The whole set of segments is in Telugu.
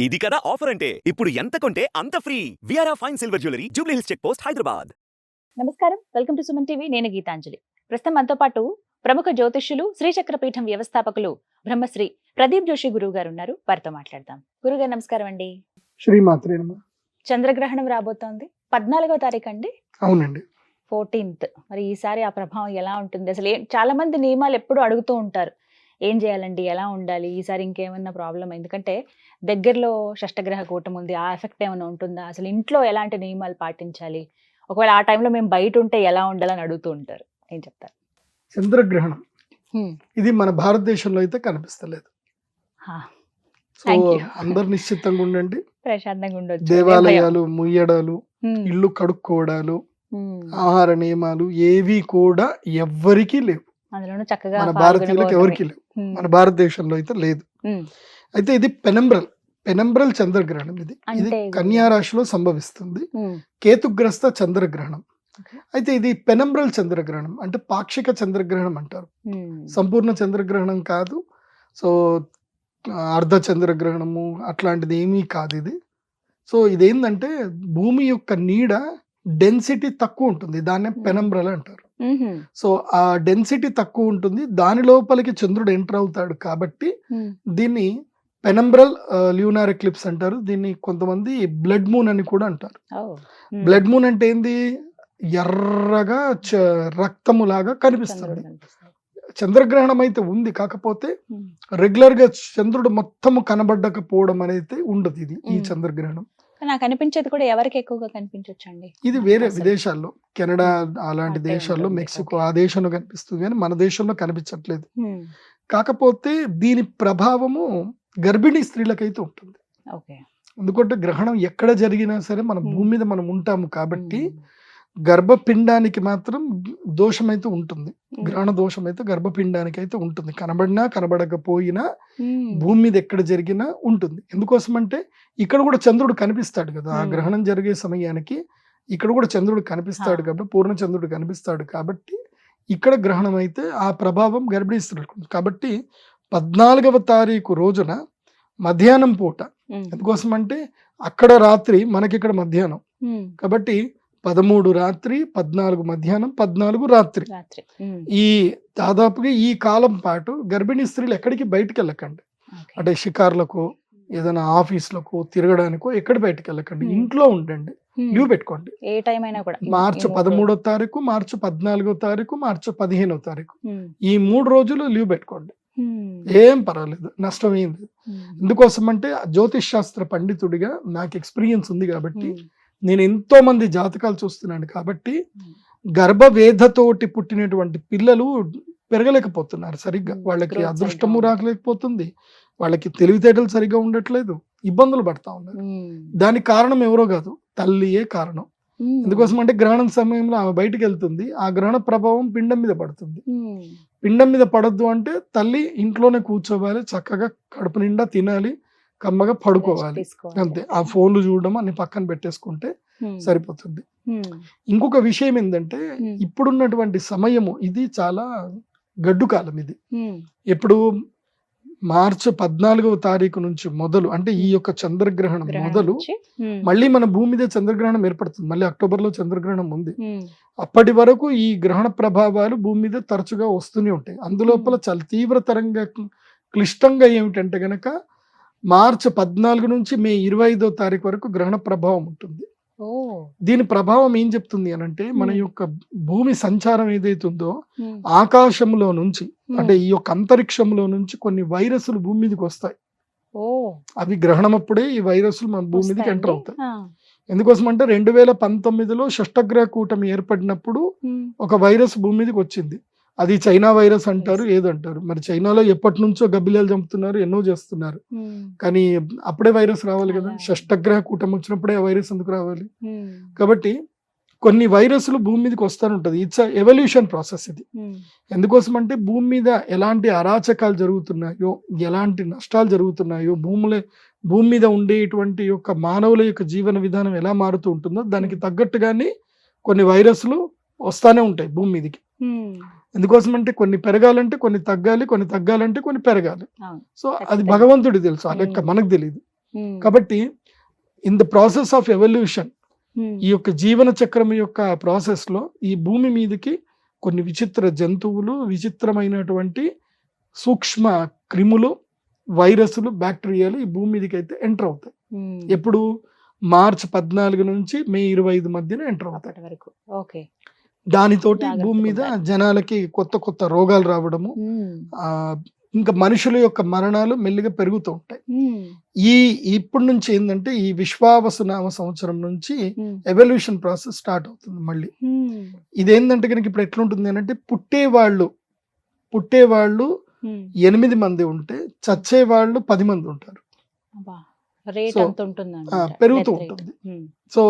ఇది కదా ఆఫర్ అంటే ఇప్పుడు ఎంత కొంటే అంత free. VRA fine silver jewellery Jubilee Hills check post Hyderabad. నమస్కారం. Welcome to Suman TV. నేను గీతాంజలి. ప్రస్తుతం మనతో పాటు ప్రముఖ జ్యోతిష్యులు శ్రీచక్రపీఠం వ్యవస్థాపకులు బ్రహ్మశ్రీ ప్రదీప్ జోషి గురువు గారు ఉన్నారు వారితో మాట్లాడదాం. గురుగారు నమస్కారం అండి. శ్రీమాత్రే నమ. చంద్రగ్రహణం రాబోతోంది. పద్నాలుగో తారీఖు అండి? అవునండి. ఫోర్టీన్త్. మరి ఈసారి ఆ ప్రభావం ఎలా ఉంటుంది? అసలు చాలా మంది నియమాలు ఎప్పుడు అడుగుతూ ఉంటారు. ఏం చేయాలండి? ఎలా ఉండాలి? ఈసారి ఇంకేమన్నా ప్రాబ్లం ఎందుకంటే దగ్గరలో షష్టగ్రహ కూటం ఉంది. ఆ ఎఫెక్ట్ ఏమైనా ఉంటుందా? అసలు ఇంట్లో ఎలాంటి నియమాలు పాటించాలి? ఒకవేళ ఆ టైంలో మేము బయట ఉంటే ఎలా ఉండాలని అడుగుతూ ఉంటారు. ఏం చెప్తారు? చంద్రగ్రహణం. ఇది మన భారతదేశంలో అయితే కనిపిస్తలేదు. సో. అందరు నిశ్చితంగా ఉండండి. ప్రశాంతంగా ఉండొచ్చు. దేవాలయాలు ముయ్యడాలు ఇల్లు కడుక్కోవడాలు. ఆహార నియమాలు ఏవి కూడా ఎవ్వరికీ లేవు. అందులోనూ చక్కగా మన భారతీయులకు ఎవరికి లేవు. మన భారతదేశంలో అయితే లేదు. అయితే ఇది పెనంబ్రల్ పెనంబ్రల్ చంద్రగ్రహణం ఇది. ఇది అంటే కన్యా రాశిలో సంభవిస్తుంది. కేతుగ్రస్త చంద్రగ్రహణం. అయితే ఇది పెనంబ్రల్ చంద్రగ్రహణం అంటే పాక్షిక చంద్రగ్రహణం అంటారు. సంపూర్ణ చంద్రగ్రహణం కాదు. సో అర్ధ చంద్రగ్రహణము అట్లాంటిది ఏమీ కాదు ఇది. సో ఇదేంటంటే భూమి యొక్క నీడ డెన్సిటీ తక్కువ ఉంటుంది. దాన్నే పెనంబ్రల్ అంటారు. మ్హూ. సో ఆ డెన్సిటీ తక్కువ ఉంటుంది దాని లోపలికి చంద్రుడు ఎంటర్ అవుతాడు కాబట్టి. దీన్ని పెనంబ్రల్ ల్యూనార్ ఎక్లిప్స్ అంటారు దీన్ని కొంతమంది బ్లడ్ మూన్ అని కూడా అంటారు ఓ. బ్లడ్ మూన్ అంటే ఏంది ఎర్రగా చ- రక్తములాగా కనిపిస్తుంది చంద్రుడు కనిపిస్తాడు. చంద్రగ్రహణం అయితే ఉంది కాకపోతే. రెగ్యులర్గా చంద్రుడు మొత్తం కనబడకపోవడం అనేది ఉండదు ఇది ఈ. చంద్రగ్రహణం నాకు అనిపించేది కూడా ఎవరికి ఎక్కువగా కనిపించొచ్చండి ఇది వేరే విదేశాల్లో కెనడా అలాంటి దేశాల్లో. మెక్సికో. ఆ దేశంలో కనిపిస్తుంది కానీ మన దేశంలో కనిపించట్లేదు. కాకపోతే దీని ప్రభావము గర్భిణీ స్త్రీలకైతే ఉంటుంది ఎందుకంటే గ్రహణం ఎక్కడ జరిగినా సరే మన. భూమి మీద మనం ఉంటాము కాబట్టి. గర్భపిండానికి మాత్రం దోషం అయితే ఉంటుంది. గ్రహణ దోషం అయితే గర్భపిండానికి అయితే ఉంటుంది కనబడినా కనబడకపోయినా. భూమి మీద ఎక్కడ జరిగినా ఉంటుంది ఎందుకోసం అంటే ఇక్కడ కూడా చంద్రుడు కనిపిస్తాడు కదా ఆ. గ్రహణం జరిగే సమయానికి ఇక్కడ కూడా చంద్రుడు కనిపిస్తాడు. కాబట్టి పూర్ణ చంద్రుడు కనిపిస్తాడు కాబట్టి ఇక్కడ గ్రహణం అయితే ఆ ప్రభావం గర్భిణీ స్త్రీలకు ఉంది. కాబట్టి పద్నాలుగవ తారీఖు రోజున మధ్యాహ్నం పూట. ఎందుకోసం అంటే అక్కడ రాత్రి మనకి ఇక్కడ మధ్యాహ్నం. కాబట్టి పదమూడు రాత్రి పద్నాలుగు మధ్యాహ్నం పద్నాలుగు రాత్రి. ఈ దాదాపుగా ఈ కాలం పాటు గర్భిణీ స్త్రీలు ఎక్కడికి బయటికి వెళ్ళకండి. అంటే షికార్లకు ఏదైనా ఆఫీస్లకు తిరగడానికో ఎక్కడ బయటకు వెళ్ళకండి. ఇంట్లో ఉండండి. లీవ్ పెట్టుకోండి ఏ టైం అయినా కూడా మార్చి పదమూడో తారీఖు మార్చి పద్నాలుగో తారీఖు మార్చి పదిహేనో తారీఖు. ఈ మూడు రోజులు లీవ్ పెట్టుకోండి. ఏం పర్వాలేదు నష్టం ఏం లేదు హ్మ్. ఎందుకోసం అంటే జ్యోతిష్ శాస్త్ర పండితుడిగా నాకు ఎక్స్పీరియన్స్ ఉంది కాబట్టి. నేను ఎంతో మంది జాతకాలు చూస్తున్నాను కాబట్టి. గర్భవేధతోటి పుట్టినటువంటి పిల్లలు పెరగలేకపోతున్నారు సరిగ్గా. వాళ్ళకి అదృష్టము రాకలేకపోతుంది వాళ్ళకి తెలివితేటలు సరిగ్గా ఉండట్లేదు ఇబ్బందులు పడతా ఉన్నారు. దానికి కారణం ఎవరో కాదు తల్లియే కారణం. ఎందుకోసం అంటే గ్రహణం సమయంలో ఆమె బయటికి వెళ్తుంది ఆ గ్రహణ ప్రభావం పిండం మీద పడుతుంది. పిండం మీద పడద్దు అంటే తల్లి ఇంట్లోనే కూర్చోవాలి చక్కగా కడుపు నిండా తినాలి కమ్మగా పడుకోవాలి. అంతే ఆ ఫోన్లు చూడడం అన్ని పక్కన పెట్టేసుకుంటే. సరిపోతుంది. ఇంకొక విషయం ఏంటంటే. ఇప్పుడున్నటువంటి సమయము ఇది చాలా గడ్డు కాలం ఇది. ఎప్పుడు మార్చి పద్నాలుగవ తారీఖు నుంచి మొదలు అంటే ఈ యొక్క చంద్రగ్రహణం గ్రహణం మొదలు. మళ్ళీ మన భూమి మీద చంద్రగ్రహణం ఏర్పడుతుంది మళ్ళీ అక్టోబర్లో చంద్రగ్రహణం ఉంది. అప్పటి వరకు ఈ గ్రహణ ప్రభావాలు భూమి మీద తరచుగా వస్తూనే ఉంటాయి అందులోపల చాలా తీవ్రతరంగా క్లిష్టంగా ఏమిటంటే గనక మార్చి పద్నాలుగు నుంచి మే ఇరవై ఐదో తారీఖు వరకు గ్రహణ ప్రభావం ఉంటుంది దీని ప్రభావం ఏం చెప్తుంది అని అంటే మన. యొక్క భూమి సంచారం ఏదైతుందో హ్మ్. ఆకాశంలో నుంచి. అంటే ఈ యొక్క అంతరిక్షంలో నుంచి కొన్ని వైరస్లు భూమి మీదకి వస్తాయి అవి గ్రహణం అప్పుడే ఈ వైరస్లు మన భూమి మీదకి ఎంటర్? అవుతాయి. ఎందుకోసం అంటే రెండు వేల పంతొమ్మిదిలో షష్టగ్రహ కూటమి ఏర్పడినప్పుడు. ఒక వైరస్ భూమి మీదకి వచ్చింది అది చైనా వైరస్ అంటారు ఏదంటారు మరి చైనాలో ఎప్పటి నుంచో గబ్బిలాలు చంపుతున్నారు ఎన్నో చేస్తున్నారు హ్మ్. కానీ అప్పుడే వైరస్ రావాలి కదా. షష్టగ్రహ కూటమి వచ్చినప్పుడే ఆ వైరస్ ఎందుకు రావాలి హ్మ్. కాబట్టి కొన్ని వైరస్లు భూమి మీదకి వస్తూనే ఉంటుంది ఇట్స్ ఎవల్యూషన్ ప్రాసెస్ ఇది హ్మ్. ఎందుకోసం అంటే భూమి మీద ఎలాంటి అరాచకాలు జరుగుతున్నాయో ఎలాంటి నష్టాలు జరుగుతున్నాయో భూముల భూమి మీద ఉండేటువంటి యొక్క మానవుల యొక్క జీవన విధానం ఎలా మారుతూ ఉంటుందో దానికి తగ్గట్టుగానే కొన్ని వైరస్లు వస్తానే ఉంటాయి భూమి మీదకి. ఎందుకోసం అంటే కొన్ని పెరగాలంటే కొన్ని తగ్గాలి కొన్ని తగ్గాలంటే కొన్ని పెరగాలి. సో అది. భగవంతుడి తెలుసు ఆ లెక్క. మనకు తెలియదు కాబట్టి in the process of evolution ఈ యొక్క జీవన చక్రం యొక్క ప్రాసెస్లో ఈ భూమి మీదకి కొన్ని విచిత్ర జంతువులు విచిత్రమైనటువంటి సూక్ష్మ క్రిములు వైరస్లు బ్యాక్టీరియాలు ఈ భూమి మీదకి అయితే ఎంటర్ అవుతాయి. ఎప్పుడు? మార్చ్ పద్నాలుగు నుంచి మే ఇరవై ఐదు మధ్యన ఎంటర్ అవుతాయి. అప్పటి వరకు. ఓకే. దానితోటి భూమి మీద. జనాలకి కొత్త కొత్త రోగాలు రావడము ఆ ఇంకా మనుషుల యొక్క మరణాలు మెల్లిగా పెరుగుతూ ఉంటాయి. ఈ ఇప్పటి నుంచి ఏంటంటే ఈ విశ్వావసునామ సంవత్సరం నుంచి ఎవల్యూషన్ ప్రాసెస్ స్టార్ట్ అవుతుంది మళ్ళీ. ఇదేంటంటే కనుక ఇప్పుడు ఎట్లుంటుంది అంటే పుట్టేవాళ్ళు పుట్టేవాళ్ళు. ఎనిమిది మంది ఉంటే చచ్చేవాళ్ళు పది మంది ఉంటారు. పెరుగుతూ ఉంటుంది. సో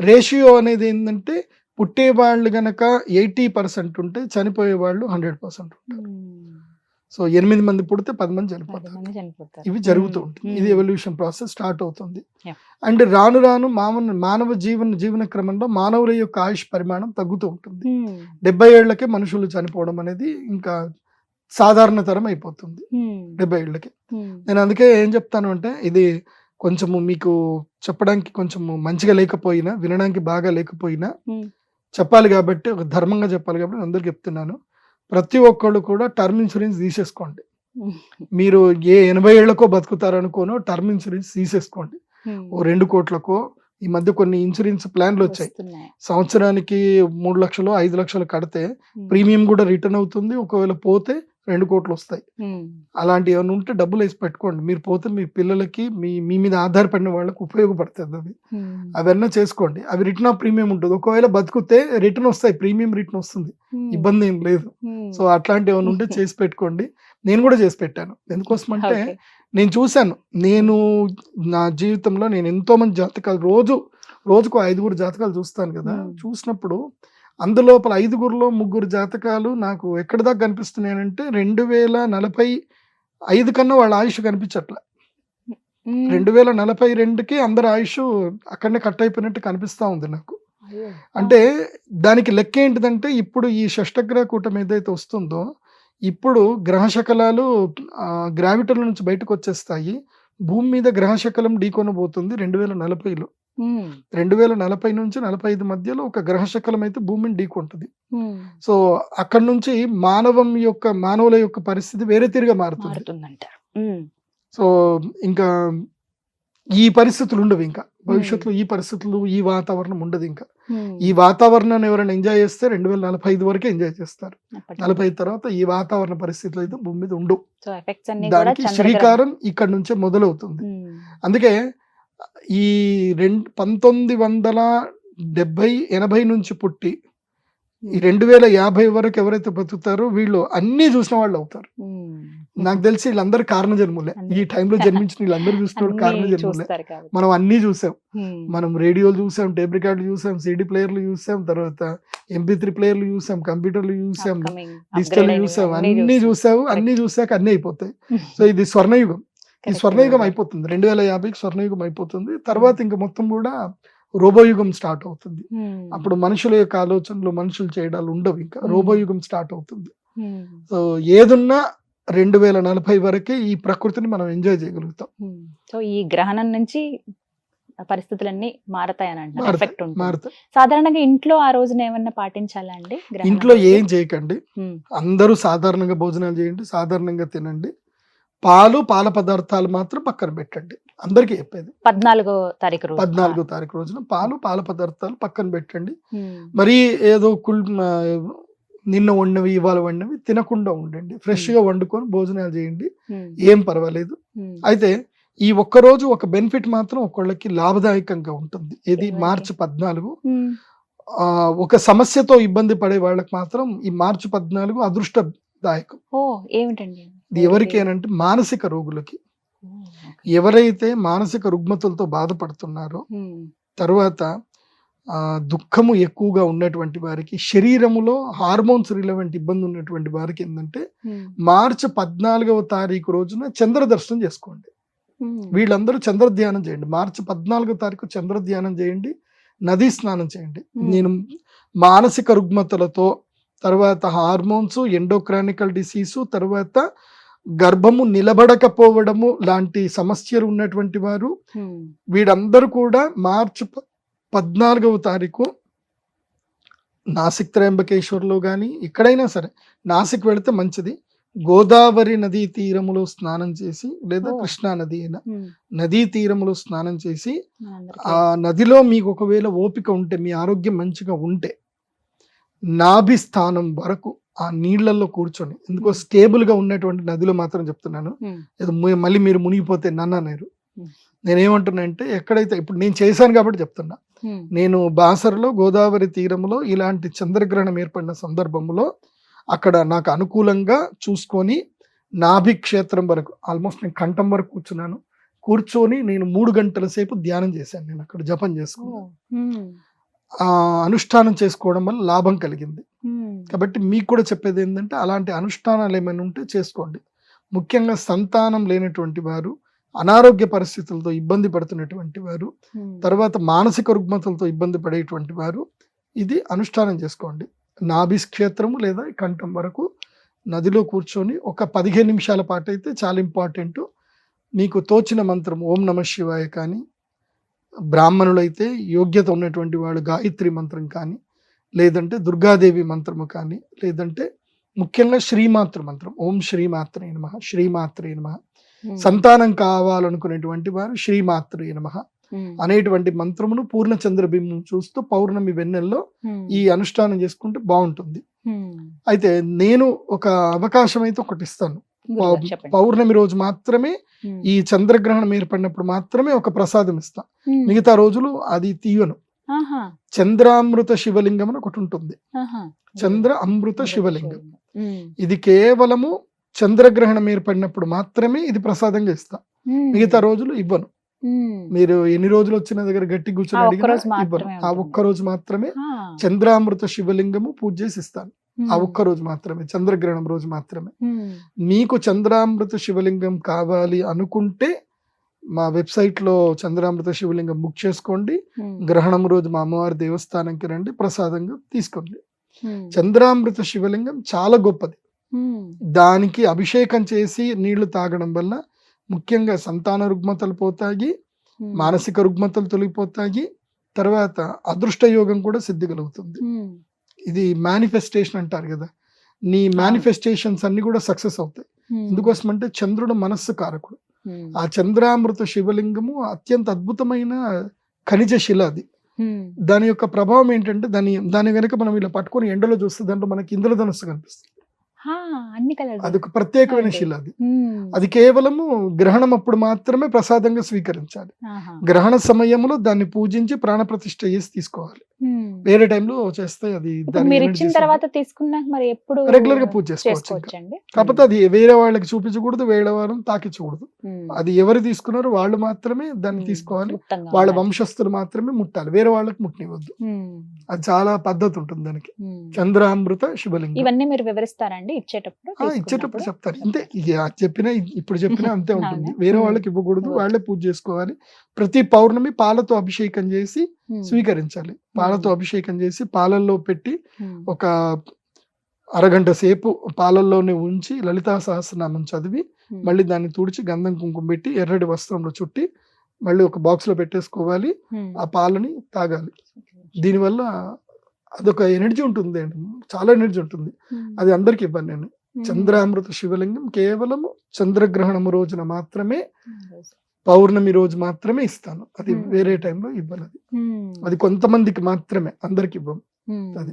రేషియో అనేది ఏంటంటే పుట్టేవాళ్ళు గనక ఎయిటీ పర్సెంట్ ఉంటే చనిపోయే వాళ్ళు హండ్రెడ్ పర్సెంట్ ఉంటారు. సో ఎనిమిది మంది పుడితే పది మంది చనిపోతారు. ఇవి జరుగుతూ ఉంటుంది. ఇది ఎవల్యూషన్ ప్రాసెస్ స్టార్ట్ అవుతుంది. అండ్ రాను రాను మామూలు మానవ జీవన జీవన క్రమంలో మానవుల యొక్క ఆయుష్ పరిమాణం తగ్గుతూ ఉంటుంది. డెబ్బై ఏళ్ళకే మనుషులు చనిపోవడం అనేది ఇంకా సాధారణతరం అయిపోతుంది. డెబ్బై ఏళ్ళకి. నేను అందుకే ఏం చెప్తాను అంటే ఇది కొంచెము మీకు చెప్పడానికి కొంచెము మంచిగా లేకపోయినా వినడానికి బాగా లేకపోయినా. చెప్పాలి కాబట్టి ఒక ధర్మంగా చెప్పాలి కాబట్టి అందరికి చెప్తున్నాను. ప్రతి ఒక్కళ్ళు కూడా టర్మ్ ఇన్సూరెన్స్ తీసేసుకోండి. మీరు ఏ ఎనభై ఏళ్ళకో బతుకుతారనుకోనో టర్మ్ ఇన్సూరెన్స్ తీసేసుకోండి. ఓ రెండు కోట్లకో ఈ మధ్య కొన్ని ఇన్సూరెన్స్ ప్లాన్లు వచ్చాయి. సంవత్సరానికి మూడు లక్షలు ఐదు లక్షలు కడితే ప్రీమియం కూడా రిటర్న్ అవుతుంది. ఒకవేళ పోతే రెండు కోట్లు వస్తాయి అలాంటి ఏమైనా ఉంటే డబ్బులు వేసి పెట్టుకోండి. మీరు పోతే మీ పిల్లలకి మీ మీ మీద ఆధారపడిన వాళ్ళకి ఉపయోగపడుతుంది అవి. అవన్నీ చేసుకోండి. అవి రిటర్న్ ఆఫ్ ప్రీమియం ఉంటుంది. ఒకవేళ బతుకుతే రిటర్న్ వస్తాయి. ప్రీమియం రిటర్న్ వస్తుంది. ఇబ్బంది ఏం లేదు. సో అట్లాంటి ఏమైనా ఉంటే చేసి పెట్టుకోండి. నేను కూడా చేసి పెట్టాను. ఎందుకోసం అంటే. నేను చూశాను. నేను నా జీవితంలో నేను ఎంతో మంది జాతకాలు రోజు రోజుకు ఐదుగురు జాతకాలు చూస్తాను కదా. చూసినప్పుడు అందులోపల ఐదుగురులో ముగ్గురు జాతకాలు నాకు ఎక్కడి దాకా కనిపిస్తున్నాయంటే రెండు వేల నలభై ఐదు కన్నా వాళ్ళ ఆయుష్ కనిపించట్ల. రెండు వేల నలభై రెండుకి అందరి ఆయుష్ అక్కడనే కట్ అయిపోయినట్టు కనిపిస్తా ఉంది నాకు. అంటే దానికి లెక్క ఏంటిదంటే ఇప్పుడు ఈ షష్టగ్రహ కూటమి ఏదైతే వస్తుందో ఇప్పుడు గ్రహ శకలాలు గ్రావిటల నుంచి బయటకు వచ్చేస్తాయి. భూమి మీద గ్రహ శకలం ఢీకొనబోతుంది రెండు వేల నలభైలో. ఉమ్, రెండు వేల నలభై నుంచి నలభై ఐదు మధ్యలో ఒక గ్రహ శకలం అయితే భూమిని ఢీకొంటుంది. ఉమ్. సో అక్కడ నుంచి మానవం యొక్క మానవుల యొక్క పరిస్థితి వేరే తీరుగా మారుతుంది. మారుతుందంటారు. ఉమ్, సో ఇంకా ఈ పరిస్థితులు ఉండవు ఇంకా. భవిష్యత్తులో ఈ పరిస్థితులు ఈ వాతావరణం ఉండదు ఇంకా. ఉమ్. ఈ వాతావరణాన్ని ఎవరైనా ఎంజాయ్ చేస్తే రెండు వేల నలభై ఐదు వరకే ఎంజాయ్ చేస్తారు. నలభై ఐదు తర్వాత ఈ వాతావరణ పరిస్థితులు అయితే భూమి మీద ఉండవు. సో ఎఫెక్ట్స్ అన్ని కూడా దానికి. శ్రీకారం ఇక్కడ నుంచే మొదలవుతుంది. ఉమ్, అందుకే ఈ రెండు పంతొమ్మిది వందల డెబ్బై ఎనభై నుంచి పుట్టి ఈ రెండు వేల యాభై వరకు ఎవరైతే బతుకుతారో వీళ్ళు అన్ని చూసిన వాళ్ళు అవుతారు. నాకు తెలిసి వీళ్ళందరూ కారణ జన్ములే. ఈ టైంలో జన్మించిన వీళ్ళందరూ చూసిన వాళ్ళు కారణ జన్ములే. మనం అన్ని చూసాం. మనం రేడియోలు చూసాం టేప్ రికార్డులు చూసాం సిడి ప్లేయర్లు చూసాం తర్వాత ఎంపీ త్రీ ప్లేయర్లు చూసాం కంప్యూటర్లు చూసాం డిజిటల్ చూసాం అన్ని చూసాం. చూసావు అన్ని చూసాక అన్ని అయిపోతాయి. సో ఇది స్వర్ణయుగం. ఈ స్వర్ణయుగం. అయిపోతుంది. రెండు వేల యాభైకి స్వర్ణయుగం అయిపోతుంది. తర్వాత ఇంకా మొత్తం కూడా రోబోయుగం స్టార్ట్ అవుతుంది. ఉమ్, అప్పుడు మనుషుల యొక్క ఆలోచనలు మనుషులు చేయడాలు ఉండవు ఇంకా. Hmm. రోబోయుగం స్టార్ట్ అవుతుంది. సో ఏదున్నా రెండు వేల నలభై వరకే ఈ ప్రకృతిని మనం ఎంజాయ్ చేయగలుగుతాం. సో ఈ గ్రహణం నుంచి పరిస్థితులన్నీ మారతాయని అంటారు మారుతాయి, సాధారణంగా ఇంట్లో ఆ రోజున ఏమన్నా పాటించాలా అండి? ఇంట్లో? ఏం చేయకండి. అందరూ సాధారణంగా భోజనాలు చేయండి సాధారణంగా తినండి. పాలు పాల పదార్థాలు మాత్రం పక్కన పెట్టండి. అందరికీ చెప్పేది. పద్నాలుగో తారీఖు రోజు. పద్నాలుగో తారీఖు రోజున పాలు పాల పదార్థాలు పక్కన పెట్టండి. మరి ఏదో కుల్ నిన్న వండినవి ఇవాళ వండినవి తినకుండా ఉండండి. ఫ్రెష్గా వండుకొని భోజనాలు చేయండి. ఏం పర్వాలేదు. అయితే ఈ ఒక్క రోజు ఒక బెనిఫిట్ మాత్రం ఒకళ్ళకి లాభదాయకంగా ఉంటుంది. ఇది? మార్చి పద్నాలుగు. ఒక సమస్యతో ఇబ్బంది పడే వాళ్ళకి మాత్రం ఈ మార్చి పద్నాలుగు అదృష్టదాయకం. ఏమిటండి? ఇది ఎవరికి అంటే మానసిక రోగులకి. ఓకే. ఎవరైతే మానసిక రుగ్మతలతో బాధపడుతున్నారో ఉమ్, తర్వాత ఆ, దుఃఖము ఎక్కువగా ఉన్నటువంటి వారికి శరీరములో హార్మోన్స్ రిలవెంట్ ఇబ్బంది ఉన్నటువంటి వారికి ఏంటంటే ఉమ్, మార్చి పద్నాలుగవ తారీఖు రోజున చంద్ర దర్శనం చేసుకోండి. వీళ్ళందరూ చంద్ర ధ్యానం చేయండి. మార్చి పద్నాలుగో తారీఖు చంద్ర ధ్యానం చేయండి నదీ స్నానం చేయండి. Hmm. నేను మానసిక రుగ్మతలతో తర్వాత హార్మోన్స్ ఎండోక్రానికల్ డిసీజు తర్వాత గర్భము నిలబడకపోవడము లాంటి సమస్యలు ఉన్నటువంటి వారు వీడందరూ కూడా మార్చి పద్నాలుగవ తారీఖు నాసిక్ త్రయంబకేశ్వర్లో కానీ ఎక్కడైనా సరే నాసిక్ వెళితే మంచిది గోదావరి నదీ తీరములో స్నానం చేసి లేదా. కృష్ణా నది అయినా నదీ తీరములో స్నానం చేసి. ఆ నదిలో మీకు ఒకవేళ ఓపిక ఉంటే మీ ఆరోగ్యం మంచిగా ఉంటే నాభి స్థానం వరకు ఆ నీళ్ళలో కూర్చొని ఎందుకో స్టేబుల్గా ఉన్నటువంటి నదిలో మాత్రం చెప్తున్నాను. ఏదో మళ్ళీ మీరు మునిగిపోతే నన్ను Hmm. నేనేమంటున్నా అంటే ఎక్కడైతే ఇప్పుడు నేను చేశాను కాబట్టి చెప్తున్నా. నేను బాసరలో గోదావరి తీరంలో ఇలాంటి చంద్రగ్రహణం ఏర్పడిన సందర్భంలో అక్కడ నాకు అనుకూలంగా చూసుకొని నాభి క్షేత్రం వరకు ఆల్మోస్ట్ నేను కంఠం వరకు కూర్చున్నాను. కూర్చొని నేను మూడు గంటల సేపు ధ్యానం చేశాను. నేను అక్కడ జపం చేసుకున్నాను. అనుష్ఠానం చేసుకోవడం వల్ల లాభం కలిగింది. కాబట్టి మీకు కూడా చెప్పేది ఏంటంటే అలాంటి అనుష్ఠానాలు ఏమైనా ఉంటే చేసుకోండి. ముఖ్యంగా సంతానం లేనటువంటి వారు అనారోగ్య పరిస్థితులతో ఇబ్బంది పడుతున్నటువంటి వారు తర్వాత మానసిక రుగ్మతలతో ఇబ్బంది పడేటువంటి వారు ఇది అనుష్ఠానం చేసుకోండి. నాభిస్ క్షేత్రము లేదా కంఠం వరకు నదిలో కూర్చొని ఒక పదిహేను నిమిషాల పాటు అయితే చాలా ఇంపార్టెంట్. మీకు తోచిన మంత్రం ఓం నమ శివాయ కానీ బ్రాహ్మణులైతే యోగ్యత ఉన్నటువంటి వాడు గాయత్రి మంత్రం కానీ లేదంటే దుర్గాదేవి మంత్రము కానీ లేదంటే ముఖ్యంగా శ్రీమాతృ మంత్రం ఓం శ్రీమాత్రే నమ శ్రీమాత్రే నమ. సంతానం కావాలనుకునేటువంటి వారు శ్రీమాత్రే నమ. అనేటువంటి మంత్రమును పూర్ణ చంద్రబింబం చూస్తూ పౌర్ణమి వెన్నెల్లో ఈ అనుష్ఠానం చేసుకుంటే బాగుంటుంది. అయితే నేను ఒక అవకాశం అయితే ఒకటి ఇస్తాను. పౌర్ణమి రోజు మాత్రమే ఈ చంద్రగ్రహణం ఏర్పడినప్పుడు మాత్రమే ఒక ప్రసాదం ఇస్తా. మిగతా రోజులు అది తీయను. చంద్రామృత శివలింగం అని ఒకటి ఉంటుంది. చంద్ర అమృత శివలింగం. ఇది కేవలము చంద్రగ్రహణం ఏర్పడినప్పుడు మాత్రమే ఇది ప్రసాదంగా ఇస్తా. మిగతా రోజులు ఇవ్వను. మీరు ఎన్ని రోజులు వచ్చిన దగ్గర గట్టి కూర్చొని అడిగినా ఇవ్వను. ఆ. ఒక్క రోజు మాత్రమే చంద్రామృత శివలింగము పూజ చేసి ఇస్తాను. ఆ ఒక్క రోజు మాత్రమే చంద్రగ్రహణం రోజు మాత్రమే. మీకు చంద్రామృత శివలింగం కావాలి అనుకుంటే మా వెబ్సైట్లో చంద్రామృత శివలింగం బుక్ చేసుకోండి. గ్రహణం రోజు మా అమ్మవారి దేవస్థానంకి రండి ప్రసాదంగా తీసుకోండి. చంద్రామృత శివలింగం చాలా గొప్పది. దానికి అభిషేకం చేసి నీళ్ళు తాగడం వల్ల ముఖ్యంగా సంతాన రుగ్మతలు పోతాయి మానసిక రుగ్మతలు తొలగిపోతాయి తర్వాత అదృష్ట యోగం కూడా సిద్ధి కలుగుతుంది ఉమ్, ఇది మేనిఫెస్టేషన్ అంటారు కదా. నీ మేనిఫెస్టేషన్స్ అన్ని కూడా సక్సెస్ అవుతాయి. ఎందుకోసం అంటే చంద్రుడు మనస్సు కారకుడు. ఆ చంద్రామృత శివలింగము అత్యంత అద్భుతమైన ఖనిజ శిల అది. దాని యొక్క ప్రభావం ఏంటంటే దాని దాని వెనుక మనం ఇలా పట్టుకొని ఎండలో చూస్తే దాంట్లో మనకి ఇంద్రధనస్సు కనిపిస్తుంది. అన్ని కలర్స్ అది ఒక ప్రత్యేకమైన అదే. శిల అది అది కేవలము గ్రహణం అప్పుడు మాత్రమే ప్రసాదంగా స్వీకరించాలి. గ్రహణ సమయంలో దాన్ని పూజించి ప్రాణప్రతిష్ఠ చేసి తీసుకోవాలి. వేరే టైంలో చేస్తే అది మీరు ఇచ్చిన తర్వాత తీసుకున్నాక మరి ఎప్పుడు రెగ్యులర్గా పూజ చేసుకోవచ్చు కాకపోతే అది వేరే వాళ్ళకి చూపించకూడదు వేరే వాళ్ళని తాకించకూడదు. అది ఎవరు తీసుకున్నారో వాళ్ళు మాత్రమే దాన్ని తీసుకోవాలి. వాళ్ళ. వంశస్థులు మాత్రమే ముట్టాలి. వేరే వాళ్ళకి ముట్టనివద్దు ఉమ్, అది చాలా పద్ధతి ఉంటుంది దానికి. చంద్రామృత శివలింగం. ఇవన్నీ మీరు వివరిస్తారండి. ఇచ్చేటప్పుడు ఆ, ఇచ్చేటప్పుడు చెప్తారు. అంతే చెప్పినా ఇప్పుడు చెప్పినా అంతే ఉంటుంది? వేరే. వాళ్ళకి ఇవ్వకూడదు. వాళ్ళే పూజ చేసుకోవాలి. ప్రతి పౌర్ణమి పాలతో అభిషేకం చేసి స్వీకరించాలి. పాలతో అభిషేకం చేసి పాలల్లో పెట్టి ఒక అరగంట సేపు పాలల్లోనే ఉంచి లలితా సహస్రనామం చదివి మళ్ళీ దాన్ని తుడిచి గంధం కుంకుమ పెట్టి ఎర్రటి వస్త్రంలో చుట్టి మళ్ళీ ఒక బాక్స్లో పెట్టేసుకోవాలి ఆ పాలని తాగాలి. దీనివల్ల అదొక ఎనర్జీ ఉంటుంది అండి. చాలా ఎనర్జీ ఉంటుంది. అది అందరికి ఇవ్వను నేను. చంద్రామృత శివలింగం కేవలము చంద్రగ్రహణం రోజున మాత్రమే పౌర్ణమి రోజు మాత్రమే ఇస్తాను. అది. వేరే టైంలో ఇవ్వను అది. అది కొంతమందికి మాత్రమే అందరికి ఇవ్వం అది.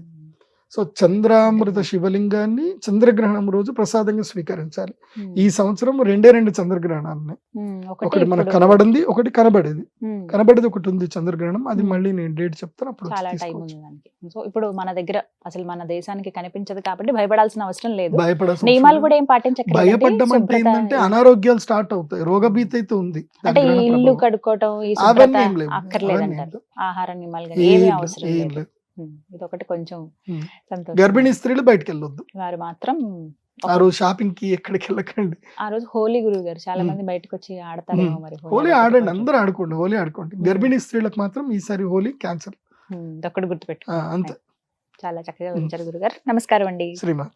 సో చంద్రామృత శివలింగాన్ని చంద్రగ్రహణం రోజు ప్రసాదంగా స్వీకరించాలి. ఉమ్, ఈ సంవత్సరం రెండే రెండు చంద్రగ్రహణాలు ఉన్నాయి ఉమ్, ఒకటి మనకు కనబడింది ఒకటి కనబడేది. ఉమ్, కనబడేది ఒకటి ఉంది చంద్రగ్రహణం అది Hmm. మళ్ళీ నేను డేట్ చెప్తాను అప్పుడు సో ఇప్పుడు మన దగ్గర అసలు మన దేశానికి కనిపించదు కాబట్టి భయపడాల్సిన అవసరం లేదు. భయపడాల్సిన నియమాలు కూడా. ఏం భయపడ్డం అంటే ఏంటంటే అనారోగ్యాలు స్టార్ట్ అవుతాయి రోగభీతి అయితే ఉంది అంటే ఇల్లు. కడుక్కోవటం ఈ అవన్నీ ఏం లేవు. ఆహార నియమాలు ఏమీ అవసరం లేదు. ఇదొకటి కొంచెం. సంతోషం. గర్భిణీ స్త్రీలు బయటకు వెళ్ళొద్దు వారు మాత్రం ఆ రోజు షాపింగ్కి ఎక్కడికి వెళ్ళకండి ఆ రోజు హోలీ గురువు గారు చాలా. మంది బయటకు వచ్చి ఆడతారేమో మరి హోలీ ఆడండి. అందరూ ఆడుకోండి. హోలీ ఆడుకోండి. గర్భిణీ స్త్రీలకు మాత్రం ఈసారి హోలీ క్యాన్సల్. ఉమ్, ఇదొక్కటి గుర్తుపెట్టు అంతే. చాలా చక్కగా ఉంచారు గురుగారు. నమస్కారం అండి. శ్రీమాత